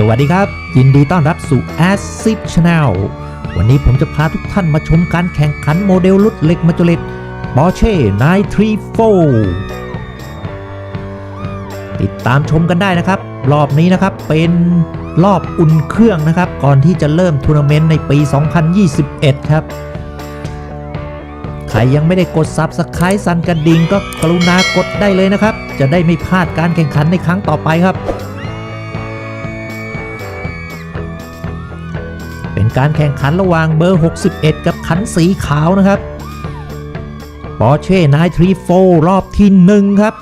สวัสดีครับ ยินดีต้อนรับสู่ Acid Channel วันนี้ผมจะพาทุกท่านมาชมการแข่งขันโมเดลรถเหล็กมาจเลต Porsche 934 ติดตามชมกันได้นะครับ รอบนี้นะครับเป็นรอบอุ่นเครื่องนะครับ ก่อนที่จะเริ่มทัวร์นาเมนต์ในปี 2021 ครับ ใครยังไม่ได้กด Subscribe สั่นกระดิ่งก็กรุณากดได้เลยนะครับ จะได้ไม่พลาดการแข่งขันในครั้งต่อไปครับ เป็นการแข่งขันระหว่างเบอร์ 61 กับขันสีขาวนะครับ Porsche 934รอบที่1ครับ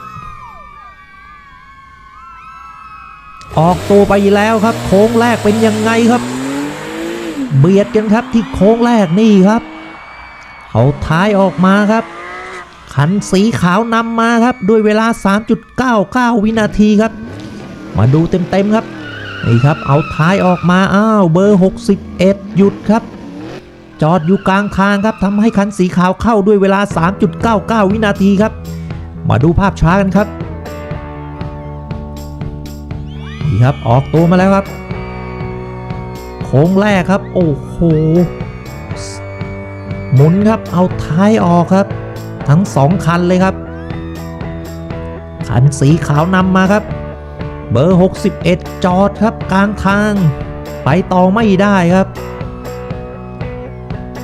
ออกตัวไปแล้วครับ โค้งแรกเป็นยังไงครับ เบียดกันครับที่โค้งแรกนี่ครับ เอาท้ายออกมาครับ ขันสีขาวนำมาครับ ด้วยเวลา 3.99 วินาทีครับ มาดูเต็มๆครับ นี่ครับเอาท้ายออกมาอ้าวเบอร์ 61 หยุดครับ จอดอยู่กลางทางครับทำให้คันสีขาวเข้าด้วยเวลา 3.99 วินาทีครับ มาดูภาพช้ากันครับนี่ครับออกตัวมาแล้วครับโค้งแรกครับ โอ้โหหมุนครับเอาท้ายออกครับ ทั้งสองคันเลยครับ คันสีขาวนำมาครับ เบอร์ 61 จอดครับกลางทาง ไปต่อไม่ได้ครับ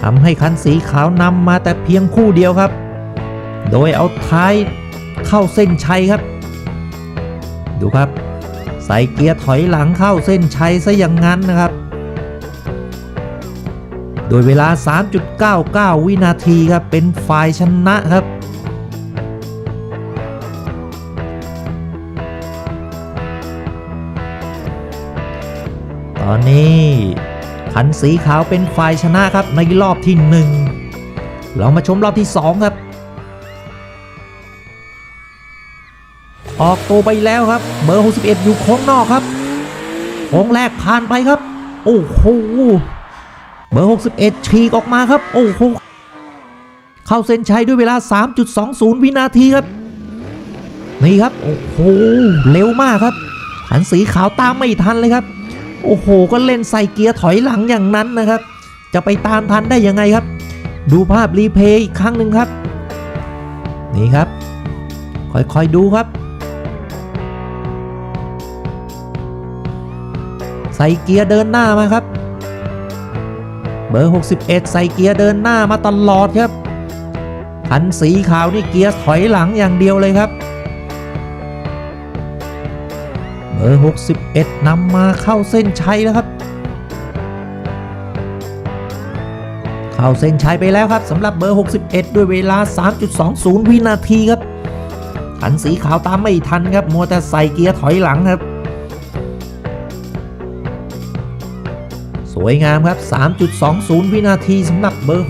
ทำให้คันสีขาวนำมาแต่เพียงคู่เดียวครับ โดยเอาท้ายเข้าเส้นชัยครับ ดูครับ ใส่เกียร์ถอยหลังเข้าเส้นชัยซะอย่างนั้นนะครับ โดยเวลา 3.99 วินาทีครับเป็นฝ่ายชนะครับ ตอนนี้ขันสีขาวเป็นฝ่ายชนะครับในรอบที่หนึ่งเรามาชมรอบที่สองครับ ออกตัวไปแล้วครับ เบอร์ 61 อยู่โค้งนอกครับโค้งแรกผ่านไปครับ โอ้โหเบอร์ 61 ฉีกออกมาครับ โอ้โหเข้าเส้นชัยด้วยเวลา 3.20 วินาทีครับ นี่ครับ โอ้โห เร็วมากครับขันสีขาวตามไม่ทันเลยครับ โอ้โห ก็เล่นใส่เกียร์ถอยหลังอย่างนั้นนะครับ จะไปตามทันได้ยังไงครับ ดูภาพรีเพย์อีกครั้งหนึ่งครับ นี่ครับ ค่อยๆดูครับ ใส่เกียร์เดินหน้ามาครับ เบอร์ 61 ใส่เกียร์เดินหน้ามาตลอดครับคันสีขาวนี่เกียร์ถอยหลังอย่างเดียวเลยครับ เบอร์61นำมาเข้าเส้นชัยแล้วครับ เข้าเส้นชัยไปแล้วครับสำหรับเบอร์ 61 ด้วยเวลา 3.20 วินาทีครับขันสีขาวตามไม่ทันครับ มัวแต่ใส่เกียร์ถอยหลังครับ สวยงามครับ 3.20 วินาทีสำหรับเบอร์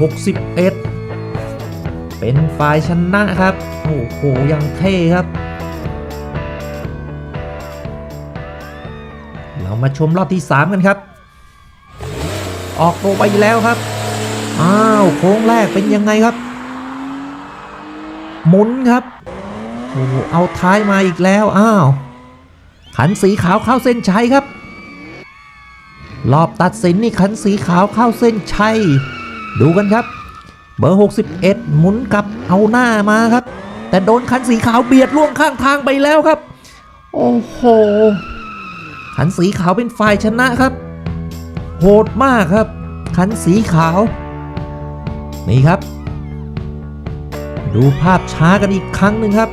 61 เป็นฝ่ายชนะครับ โอ้โหยังเท่ครับ เรามาชมรอบที่ 3 กันครับ ออกตัวไปแล้วครับ อ้าวโค้งแรกเป็นยังไงครับ หมุนครับโอ้เอาท้ายมาอีกแล้ว อ้าว ขันสีขาวเข้าเส้นชัยครับ รอบตัดสินนี่ขันสีขาวเข้าเส้นชัย ดูกันครับ เบอร์ 61 หมุนกลับเอาหน้ามาครับ แต่โดนคันสีขาวเบียดล่วงข้างทางไปแล้วครับ โอ้โห ขันสีขาวเป็นฝ่ายชนะครับ โหดมากครับ ขันสีขาว นี่ครับ ดูภาพช้ากันอีกครั้งหนึ่งครับ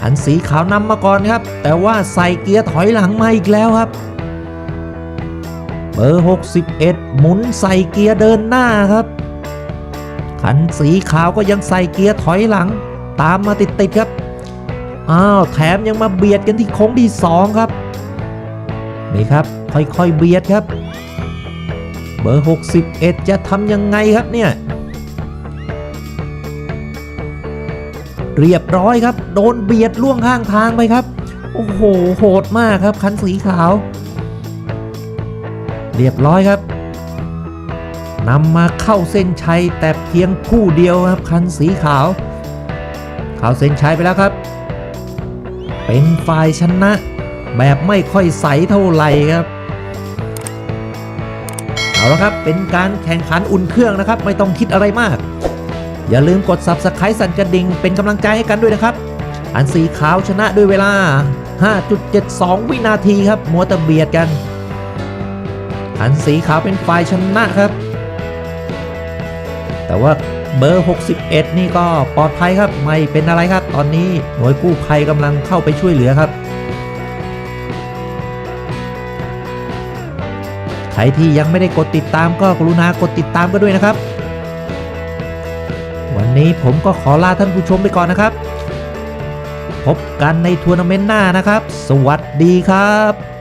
ขันสีขาวนำมาก่อนครับ แต่ว่าใส่เกียร์ถอยหลังมาอีกแล้วครับ เบอร์ 61 หมุนใส่เกียร์เดินหน้าครับขันสีขาวก็ยังใส่เกียร์ถอยหลัง ตามมาติดๆครับ อ้าวแถมยังมาเบียดกันที่โค้งที่2ครับนี่ครับค่อยๆเบียดครับ เบอร์ 61 จะทำยังไงครับเนี่ยเรียบร้อยครับ โดนเบียดล่วงข้างทางไปครับ โอ้โหโหดมากครับ คันสีขาว เรียบร้อยครับนำมาเข้าเส้นชัยแต่เพียงคู่เดียวครับ คันสีขาว เข้าเส้นชัยไปแล้วครับ เป็นฝ่ายชนะ แบบไม่ค่อยใสเท่าไหร่ครับเอาละครับ เป็นการแข่งขันอุ่นเครื่องนะครับ ไม่ต้องคิดอะไรมาก อย่าลืมกด subscribe สั่นกระดิ่งเป็นกำลังใจให้กันด้วยนะครับ อันสีขาวชนะด้วยเวลา 5.72 วินาทีครับ มัวแต่เบียดกัน อันสีขาวเป็นฝ่ายชนะครับ แต่ว่า เบอร์ 61 นี่ก็ปลอดภัยครับไม่เป็นอะไรครับ ตอนนี้หน่วยกู้ภัยกำลังเข้าไปช่วยเหลือครับ ใครที่ยังไม่ได้กดติดตามก็กรุณากดติดตามกันด้วยนะครับ วันนี้ผมก็ขอลาท่านผู้ชมไปก่อนนะครับ พบกันในทัวร์นาเมนต์หน้านะครับ สวัสดีครับ